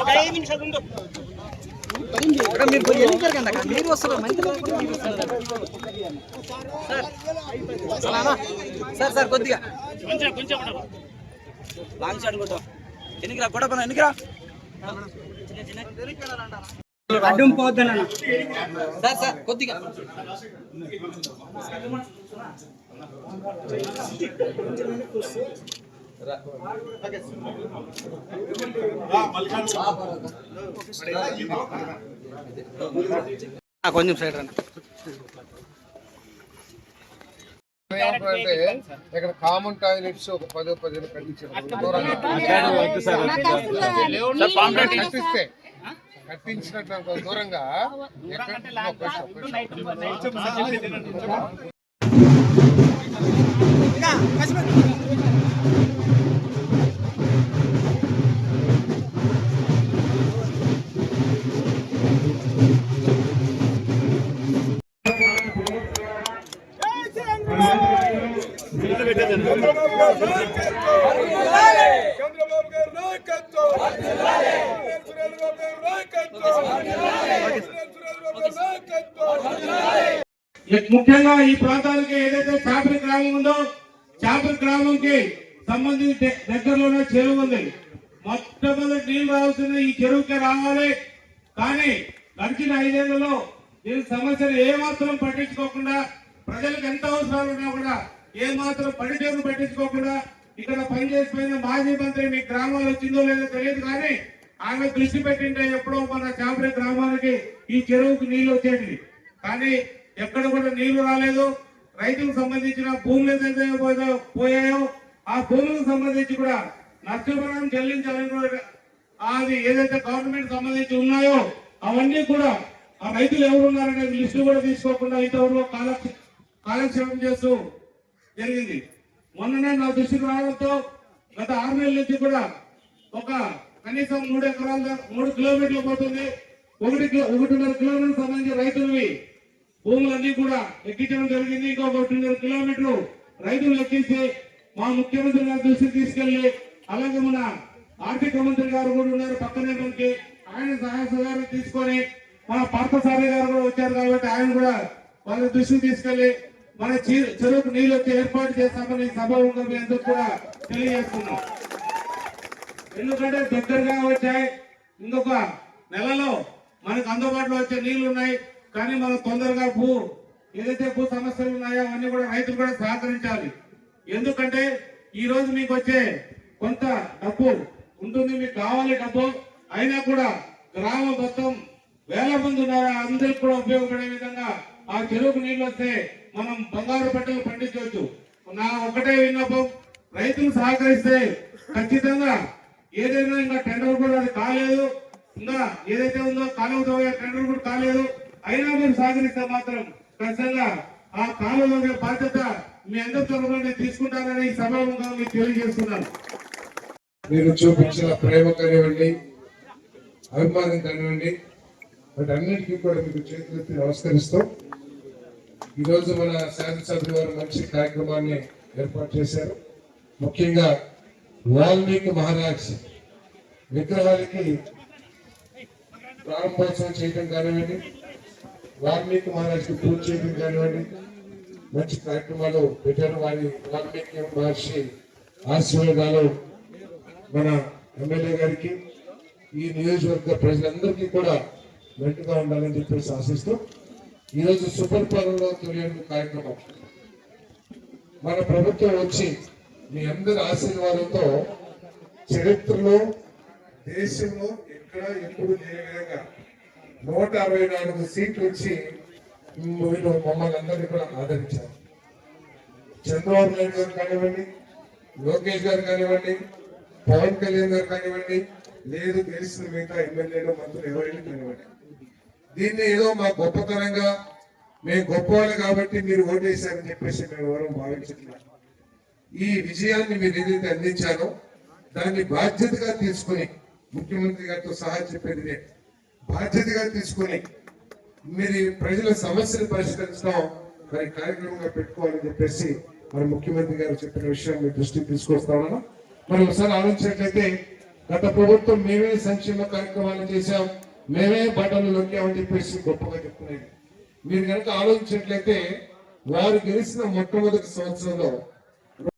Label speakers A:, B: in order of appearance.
A: ఒక ఐదు నిమిషాలు ఉండు
B: మీరు అక్కడ మీరు వస్తున్నారు మంచి మీరు వస్తున్నారు సార్ సార్ కొద్దిగా. లాంగ్ షాట్ కొట్టాం ఎన్నికరా కొట్టపన ఎన్నికరా
C: అడ్డం పోద్దన్న
B: సార్ సార్ కొద్దిగా కొంచెం కొంచెం సైడ్ రండి
D: అంటే ఇక్కడ కామన్ టాయిలెట్స్ ఒక పదో పదిహేను కట్టించారు కట్టించినట్టు దూరంగా ఎక్కడ-
E: నాయకత్వం
F: ముఖ్యంగా ఈ ప్రాంతానికి ఏదైతే చాపరి గ్రామం ఉందో చాపరి గ్రామంకి సంబంధించి దగ్గరలోనే చెరువు ఉంది. మొట్టమొదటి నీళ్ళు రావాల్సిన ఈ చెరువుకి రావాలి. కానీ గడిచిన ఐదేళ్ళలో ఈ సమస్యను ఏమాత్రం పట్టించుకోకుండా ప్రజలకు ఎంత అవసరాలు ఉన్నా కూడా ఏమాత్రం పనిచేరు పట్టించుకోకుండా ఇక్కడ పనిచేసిపోయిన మాజీ మంత్రి మీ గ్రామాలు వచ్చిందో లేదో తెలియదు కానీ ఆమె దృష్టి పెట్టింటే ఎప్పుడో మన చాపరి గ్రామానికి ఈ చెరువుకు నీళ్ళు వచ్చేటివి. కానీ ఎక్కడ కూడా నీళ్ళు రాలేదు. రైతులకు సంబంధించిన భూములు ఏదైతే పోయో- పోయాయో ఆ భూములకు సంబంధించి కూడా నష్టపరిహారం చెల్లించాలని అది ఏదైతే గవర్నమెంట్ సంబంధించి ఉన్నాయో అవన్నీ కూడా ఆ రైతులు ఎవరున్నారనేది లిస్టు కూడా తీసుకోకుండా ఇంతవరకు కాలక్షేపం చేస్తూ జరిగింది. మొన్ననే నా దృష్టికి రావడంతో గత ఆరు నెలల నుంచి కూడా ఒక కనీసం మూడు ఎకరాల మూడు కిలోమీటర్లు పోతుంది. ఒకటి ఒకటిన్నర కిలోమీటర్ సంబంధించి రైతులవి భూములన్నీ కూడా ఎక్కించడం జరిగింది. ఇంకో ఒకటిన్నర కిలోమీటర్లు రైతులు ఎక్కించి మా ముఖ్యమంత్రి గారి దృష్టికి తీసుకెళ్ళి అలాగే మన ఆర్థిక మంత్రి గారు కూడా ఉన్నారు పక్కనే మనకి. ఆయన సహాయ సహకారం తీసుకొని మన పార్థసారి గారు కూడా వచ్చారు కాబట్టి ఆయన కూడా వాళ్ళ దృష్టికి తీసుకెళ్ళి మన చీ- చెరువుకు నీళ్ళు వచ్చి ఏర్పాటు చేస్తామని సభ సభాముఖంగా ఎందుకు కూడా తెలియజేస్తున్నాం. ఎందుకంటే దగ్గరగా వచ్చాయి. ఇంకొక నెలలో మనకు అందుబాటులో వచ్చే నీళ్ళు ఉన్నాయి కానీ మనం తొందరగా భూ ఏదైతే భూ సమస్యలు ఉన్నాయో అవన్నీ కూడా రైతులు కూడా సహకరించాలి. ఎందుకంటే ఈ రోజు మీకు వచ్చే కొంత డబ్బు ఉంటుంది మీకు కావాలి డబ్బు. అయినా కూడా గ్రామం మొత్తం వేల మంది ఉన్నారా? అందరికి కూడా ఉపయోగపడే విధంగా ఆ చెరువుకు నీళ్ళు వస్తే మనం బంగారు పంటలు పండించవచ్చు. నా ఒకటే విన్నపం రైతులు సహకరిస్తే ఖచ్చితంగా ఏదైనా ఇంకా టెండర్ కూడా అది కాలేదు. ఇంకా ఏదైతే ఉందో కాలువ తవ్వే టెండర్ కూడా కాలేదు. అయినా మీరు సహకరిస్తే మాత్రం ఖచ్చితంగా ఆ కాలువ బాధ్యత మీ అందరి తరఫున నేను తీసుకుంటానని ఈ సమయంలో మీకు తెలియజేస్తున్నాను.
D: మీరు చూపించిన ప్రేమ కానివ్వండి అభిమానం కానివ్వండి వాటి అన్నిటికీ కూడా మీకు చేతులెత్తి నమస్కరిస్తాం ఈరోజు మన శాసనసభ్యులు వారు మంచి కార్యక్రమాన్ని ఏర్పాటు చేశారు. ముఖ్యంగా వాల్మీకి మహారాజ్ విగ్రహాలకి ప్రారంభోత్సవం చేయడం కానివ్వండి వాల్మీకి మహారాజ్కి పూజ చేయడం కానివ్వండి మంచి కార్యక్రమాలు పెట్టారు. వారి వాల్మీకి మహర్షి ఆశీర్వాదాలు మన ఎమ్మెల్యే గారికి ఈ నియోజకవర్గ ప్రజలందరికీ కూడా మెట్టుగా ఉండాలని చెప్పేసి ఆశిస్తూ ఈరోజు సుపరిపాలనలో తెలియని కార్యక్రమం. మన ప్రభుత్వం వచ్చి మీ అందరి ఆశీర్వాదంతో చరిత్రలో దేశంలో ఎక్కడ ఎప్పుడు లేని విధంగా నూట అరవై నాలుగు సీట్లు ఇచ్చి మీరు మమ్మల్ని అందరినీ కూడా ఆదరించారు. చంద్రబాబు నాయుడు గారు కానివ్వండి లోకేష్ గారు కానివ్వండి పవన్ కళ్యాణ్ గారు కానివ్వండి లేదు గెలిచిన మిగతా ఎమ్మెల్యేలు మంత్రులు ఎవరైనా కానివ్వండి. దీన్ని ఏదో మా గొప్పతనంగా మేము గొప్పవాళ్ళు కాబట్టి మీరు ఓటేశారని చెప్పేసి మేము ఎవరూ భావించట్లేదు. ఈ విజయాన్ని మీరు ఏదైతే అందించారో దాన్ని బాధ్యతగా తీసుకుని ముఖ్యమంత్రి గారితో సహా చెప్పేది బాధ్యతగా తీసుకుని మీరు ప్రజల సమస్యలు పరిష్కరించడం మరి కార్యక్రమంగా పెట్టుకోవాలని చెప్పేసి మరి ముఖ్యమంత్రి గారు చెప్పిన విషయాన్ని దృష్టికి తీసుకొస్తామన్నా మరి ఒకసారి ఆలోచించినట్లయితే గత ప్రభుత్వం మేమే సంక్షేమ కార్యక్రమాలు చేశాం. మేమే బట్టలు నొక్కామని చెప్పేసి గొప్పగా చెప్తున్నాయి. మీరు కనుక ఆలోచించినట్లయితే వారు గెలిచిన మొట్టమొదటి సంవత్సరంలో